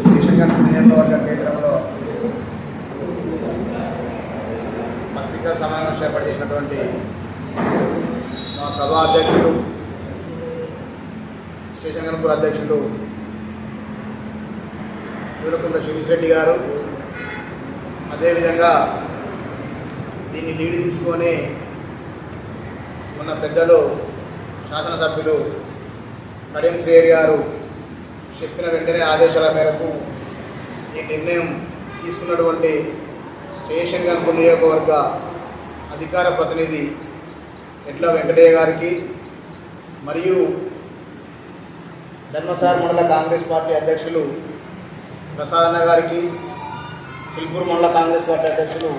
Station Ghanpur నియోజకవర్గ కేంద్రంలో పత్రికా సమావేశం ఏర్పాటు చేసినటువంటి మా సభ అధ్యక్షుడు స్టేషన్ గన్పూర్ అధ్యక్షుడు వీరకుంట శిరీష్ రెడ్డి గారు. అదేవిధంగా దీన్ని లీడ్ తీసుకొని ఉన్న పెద్దలు శాసనసభ్యులు కడియం శ్రేయర్ గారు చెప్పిన వెంటనే ఆదేశాల మేరకు ఈ నిర్ణయం తీసుకున్నటువంటి స్టేషన్ కనుక నియోజకవర్గ అధికార ప్రతినిధి ఎట్ల వెంకటయ్య గారికి మరియు ధర్మసార్ మండల కాంగ్రెస్ పార్టీ అధ్యక్షులు ప్రసాదన్న గారికి చిల్పూర్ మండల కాంగ్రెస్ పార్టీ అధ్యక్షులు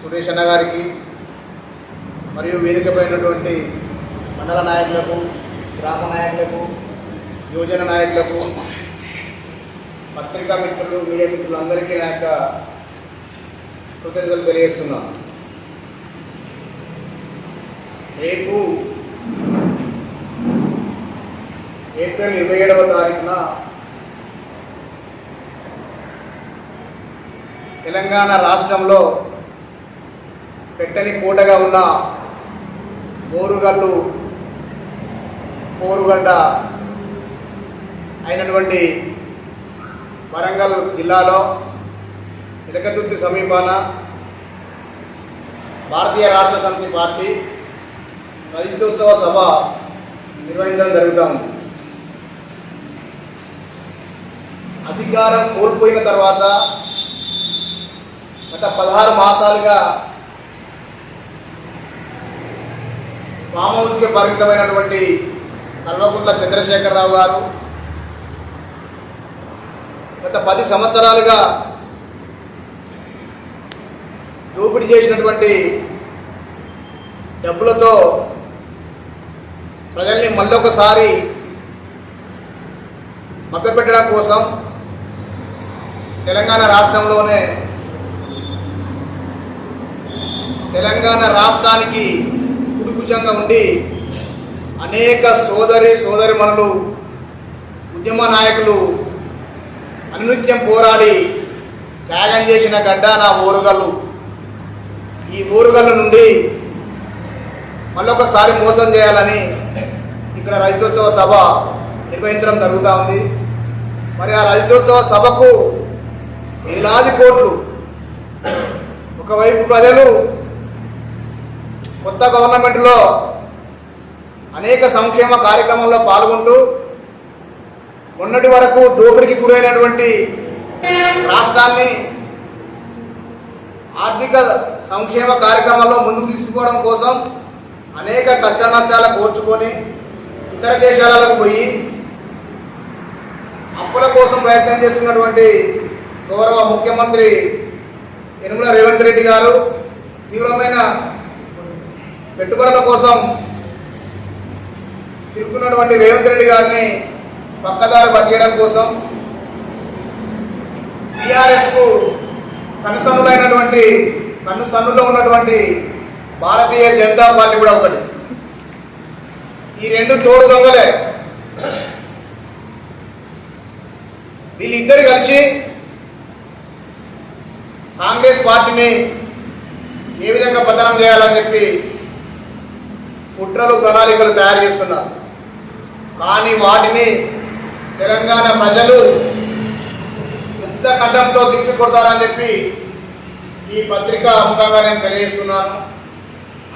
సురేష్ అన్న గారికి మరియు వేదికపైనటువంటి మండల నాయకులకు గ్రామ నాయకులకు యువజన నాయకులకు పత్రికా మిత్రులు మీడియా మిత్రులు అందరికీ నా యొక్క కృతజ్ఞతలు తెలియజేస్తున్నాను. రేపు ఏప్రిల్ ఇరవై ఏడవ తారీఖున తెలంగాణ రాష్ట్రంలో పెట్టని కోటగా ఉన్న బోరుగల్లు పోరుగడ్డ అయినటువంటి వరంగల్ జిల్లాలో ఇలకతుర్తి సమీపాన భారతీయ రాష్ట్ర సమితి పార్టీ రజతోత్సవ సభ నిర్వహించడం జరుగుతుంది. అధికారం కోల్పోయిన తర్వాత గత పదహారు మాసాలుగా ఫామ్ హౌస్కి పరిమితమైనటువంటి కల్వకుంట్ల చంద్రశేఖరరావు గారు గత పది సంవత్సరాలుగా దోపిడీ చేసినటువంటి డబ్బులతో ప్రజల్ని మళ్ళొకసారి మభ్యపెట్టడం కోసం తెలంగాణ రాష్ట్రంలోనే తెలంగాణ రాష్ట్రానికి కుడిభుజంగా ఉండి అనేక సోదరి సోదరిమణులు ఉద్యమ నాయకులు అనునిత్యం పోరాడి త్యాగం చేసిన గడ్డ నా ఊరుగల్లు. ఈ ఊరుగల్లు నుండి మళ్ళొకసారి మోసం చేయాలని ఇక్కడ రైతోత్సవ సభ నిర్వహించడం జరుగుతూ ఉంది. మరి ఆ రైతోత్సవ సభకు వేలాది కోట్లు. ఒకవైపు ప్రజలు కొత్త గవర్నమెంట్లో అనేక సంక్షేమ కార్యక్రమంలో పాల్గొంటూ మొన్నటి వరకు దోపిడికి గురైనటువంటి రాష్ట్రాన్ని ఆర్థిక సంక్షేమ కార్యక్రమాల్లో ముందుకు తీసుకోవడం కోసం అనేక కష్ట నష్టాలు కోర్చుకొని ఇతర దేశాలకు పోయి అప్పుల కోసం ప్రయత్నం చేస్తున్నటువంటి గౌరవ ముఖ్యమంత్రి యనుమల రేవంత్ రెడ్డి గారు తీవ్రమైన పెట్టుబడుల కోసం తిరుగుతున్నటువంటి రేవంత్ రెడ్డి గారిని పక్కదారి పట్టియడం కోసం టీఆర్ఎస్కు కనుసన్నులైనటువంటి కనుసన్నులో ఉన్నటువంటి భారతీయ జనతా పార్టీ కూడా ఒకటి. ఈ రెండు తోడు దొంగలే. వీళ్ళిద్దరు కలిసి కాంగ్రెస్ పార్టీని ఏ విధంగా పతనం చేయాలని చెప్పి కుట్రలు ప్రణాళికలు తయారు చేస్తున్నారు. కానీ వాటిని తెలంగాణ ప్రజలు ముక్త ఖడ్డంతో తిప్పి కొడతారని చెప్పి ఈ పత్రిక ముఖంగా నేను తెలియజేస్తున్నాను.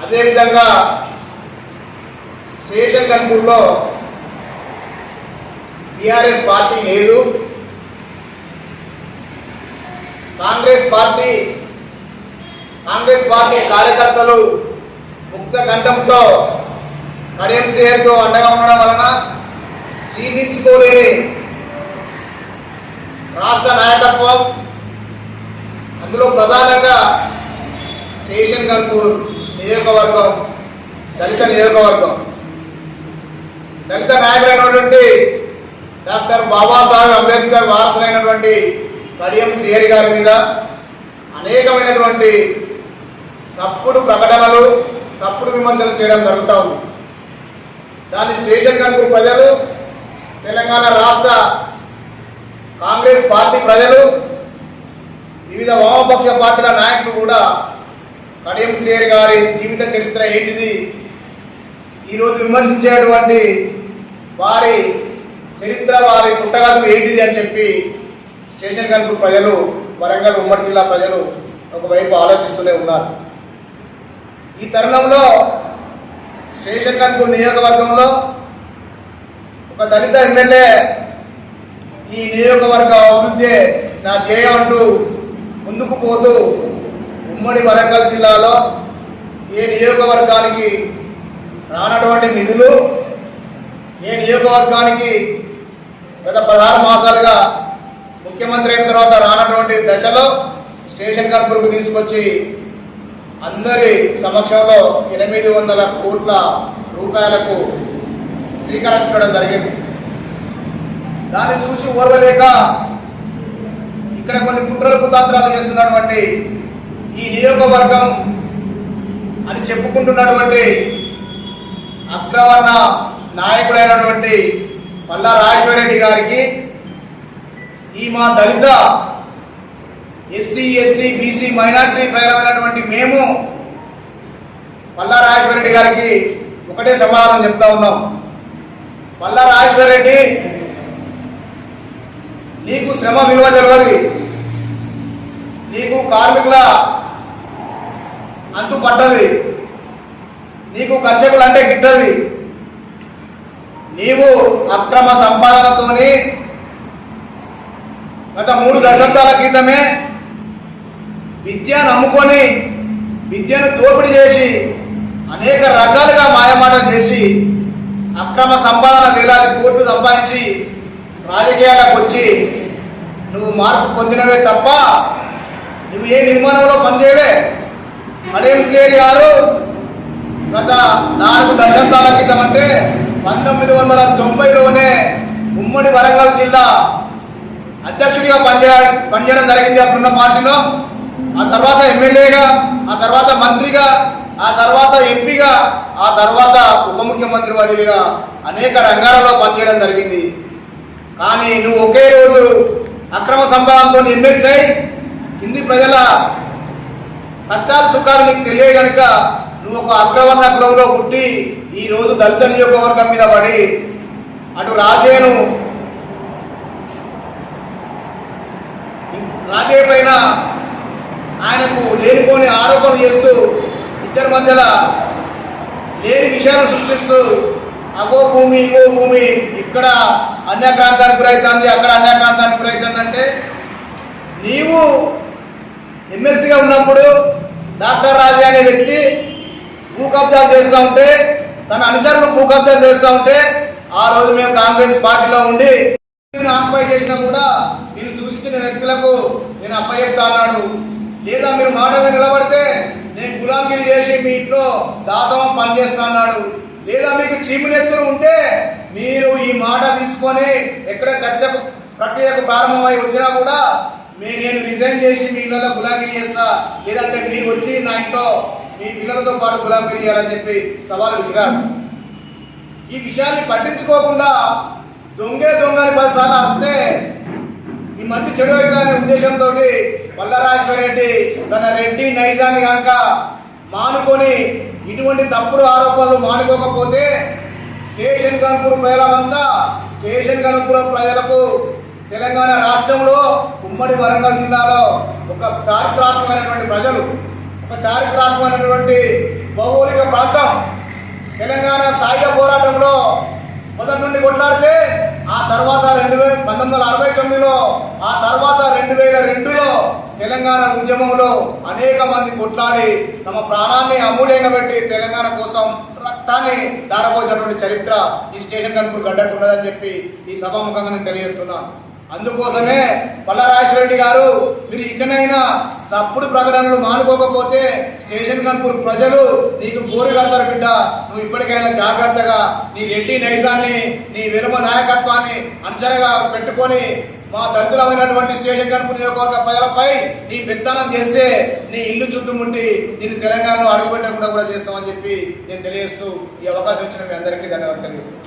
అదేవిధంగా స్టేషన్ కన్పూర్లో టిఆర్ఎస్ పార్టీ లేదు. కాంగ్రెస్ పార్టీ కాంగ్రెస్ పార్టీ కార్యకర్తలు ముక్త కంఠంతో కడియం శ్రేయర్తో అండగా ఉండడం వలన జీర్ణించుకోలేని రాష్ట్ర నాయకత్వం. అందులో ప్రధానంగా స్టేషన్ కన్పూర్ నియోజకవర్గం దళిత నియోజకవర్గం. దళిత నాయకులైనటువంటి డాక్టర్ బాబాసాహెబ్ అంబేద్కర్ వారసులైనటువంటి కడియం శ్రీహరి గారి మీద అనేకమైనటువంటి తప్పుడు ప్రకటనలు తప్పుడు విమర్శలు చేయడం జరుగుతూ ఉంది. దాన్ని స్టేషన్ కనుక ప్రజలు తెలంగాణ రాష్ట్ర కాంగ్రెస్ పార్టీ ప్రజలు వివిధ వామపక్ష పార్టీల నాయకులు కూడా కడియం శ్రీహరి గారి జీవిత చరిత్ర ఏంటిది? ఈరోజు విమర్శించేటువంటి వారి చరిత్ర వారి పుట్టగతులు ఏంటిది అని చెప్పి స్టేషన్ కనుక ప్రజలు వరంగల్ ఉమ్మడి జిల్లా ప్రజలు ఒకవైపు ఆలోచిస్తూనే ఉన్నారు. ఈ తరుణంలో స్టేషన్ కనుక నియోజకవర్గంలో ఒక దళిత ఎమ్మెల్యే ఈ నియోజకవర్గ అభివృద్ధి నా ధ్యేయం అంటూ ముందుకు పోతూ ఉమ్మడి వరంగల్ జిల్లాలో ఏ నియోజకవర్గానికి రానటువంటి నిధులు ఏ నియోజకవర్గానికి గత పదహారు మాసాలుగా ముఖ్యమంత్రి అయిన తర్వాత రానటువంటి దశలో స్టేషన్ కంపెనీకి తీసుకొచ్చి అందరి సమక్షంలో ఎనిమిది వందల కోట్ల రూపాయలకు శ్రీకారం జరిగింది. దాన్ని చూసి ఓర్వలేక ఇక్కడ కొన్ని కుట్రలు కుతాంతరాలు చేస్తున్నటువంటి ఈ నియోగవర్గం అని చెప్పుకుంటున్నటువంటి అగ్రవర్ణ నాయకుడైనటువంటి పల్లా రాజేశ్వరరెడ్డి గారికి ఈ మా దళిత ఎస్సీ ఎస్టీ బీసీ మైనార్టీ ప్రజలమైనటువంటి మేము పల్లా రాజేశ్వరరెడ్డి గారికి ఒకటే సమాధానం చెప్తా ఉన్నాం. మళ్ళా రాజేశ్వర రెడ్డి నీకు శ్రమ విలువ తెలియదు నీకు కార్మికుల అంతు పట్టది నీకు కర్షకులు అంటే గిట్టది. నీవు అక్రమ సంపాదనతోని గత మూడు దశాబ్దాల క్రితమే విద్యను అమ్ముకొని విద్యను దోపిడీ చేసి అనేక రకాలుగా మాయమాటం చేసి అక్రమ సంపాదన వేలాది కోట్లు సంపాదించి రాజకీయాలకు వచ్చి నువ్వు మార్పు పొందినవే తప్ప నువ్వు ఏ నిర్మాణంలో పనిచేయలే. అడేం గారు? గత నాలుగు దశాబ్దాల క్రితం అంటే పంతొమ్మిది వందల తొంభైలోనే ఉమ్మడి వరంగల్ జిల్లా అధ్యక్షుడిగా పనిచేయ పనిచేయడం జరిగింది అప్పుడున్న పార్టీలో. ఆ తర్వాత ఎమ్మెల్యేగా ఆ తర్వాత మంత్రిగా ఆ తర్వాత ఎంపీగా ఆ తర్వాత ఉప ముఖ్యమంత్రి వర్యులుగా అనేక రంగాలలో పనిచేయడం జరిగింది. కానీ నువ్వు ఒకే రోజు అక్రమ సంపాదనతో ఎమ్మెల్సీ అయి కింది ప్రజల కష్టాలు సుఖాలు నీకు తెలియ గనుక నువ్వు ఒక అగ్రవర్ణ కులంలో పుట్టి ఈ రోజు దళిత నియోజకవర్గం మీద పడి అటు రాజేను రాజే పైన ఆయనకు లేనిపోని ఆరోపణలు చేస్తూ ఇద్దరి మధ్యలో లేని విషయాలు సృష్టిస్తూ అగో భూమి ఇగో భూమి ఇక్కడ అన్యాక్రాంతానికి గురవుతుంది అక్కడ అన్యాక్రాంతానికి గురవుతుంది అంటే నీవు ఎమ్మెల్సీగా ఉన్నప్పుడు డాక్టర్ రాజే అనే వ్యక్తి భూ కబ్జాలు చేస్తూ ఉంటే తన అనుచరులు భూ కబ్జాలు చేస్తూ ఉంటే ఆ రోజు మేము కాంగ్రెస్ పార్టీలో ఉండి నేను ఆక్యుపై చేసినా కూడా మీరు సూచించిన వ్యక్తులకు నేను అప్పచెప్తా అన్నాడు. లేదా మీరు మాట నిలబడితే నేను గులాబీలు చేసి మీ ఇంట్లో దాసం పనిచేస్తా లేదా మీకు చీమునెత్తులు ఉంటే మీరు ఈ మాట తీసుకొని ఎక్కడ చర్చకు ప్రక్రియకు ప్రారంభమై వచ్చినా కూడా మీ నేను రిజైన్ చేసి మీ ఇళ్ళలో గులాంగిరి చేస్తా. లేదంటే మీరు వచ్చి నా ఇంట్లో మీ పిల్లలతో పాటు గులాంగిరి చేయాలని చెప్పి సవాలు విసిరాడు ఈ విషయాన్ని పట్టించుకోకుండా దొంగే దొంగని పదిసార్లు వస్తే ఈ మంచి చెడు అవుతుందనే ఉద్దేశంతో రెడ్డి తన రెడ్డి నైజాన్ని కనుక మానుకొని ఇటువంటి తప్పుడు ఆరోపణలు మానుకోకపోతే స్టేషన్ కనుపూర్ ప్రజలమంతా స్టేషన్ కనుపూర్ ప్రజలకు తెలంగాణ రాష్ట్రంలో ఉమ్మడి వరంగల్ జిల్లాలో ఒక చారిత్రాత్మకమైనటువంటి ప్రజలు ఒక చారిత్రాత్మకమైనటువంటి భౌగోళిక ప్రాంతం. తెలంగాణ సాయుధ పోరాటంలో మొదటి నుండి కొట్లాడితే ఆ తర్వాత రెండు వేల పంతొమ్మిది వందల అరవై తొమ్మిదిలో ఆ తర్వాత రెండు వేల రెండులో తెలంగాణ ఉద్యమంలో అనేక మంది కొట్లాడి తమ ప్రాణాన్ని అమూల్యంగా పెట్టి తెలంగాణ కోసం రక్తాన్ని దారపోసినటువంటి చరిత్ర ఈ స్టేషన్ కనుపూర్ గడ్డకున్నదని చెప్పి ఈ సభాముఖంగా నేను తెలియజేస్తున్నాను అందుకోసమే రెడ్డి గారు మీరు ఇకనైనా తప్పుడు ప్రకటనలు మానుకోకపోతే స్టేషన్ కన్పూర్ ప్రజలు నీకు బోరు కడతారు బిడ్డ. నువ్వు ఇప్పటికైనా జాగ్రత్తగా నీ రెడ్డి నైజాన్ని నీ విరమ నాయకత్వాన్ని అంచనగా పెట్టుకొని మా దళితులమైనటువంటి స్టేషన్ కనుపు నియోజకవర్గ ప్రజలపై నీ పెత్తనం చేస్తే నీ ఇల్లు చుట్టుముట్టి నేను తెలంగాణలో అడుగుపెట్టకుండా కూడా చేస్తామని చెప్పి నేను తెలియజేస్తూ ఈ అవకాశం ఇచ్చిన మీ అందరికీ ధన్యవాదాలు తెలియజేస్తున్నాను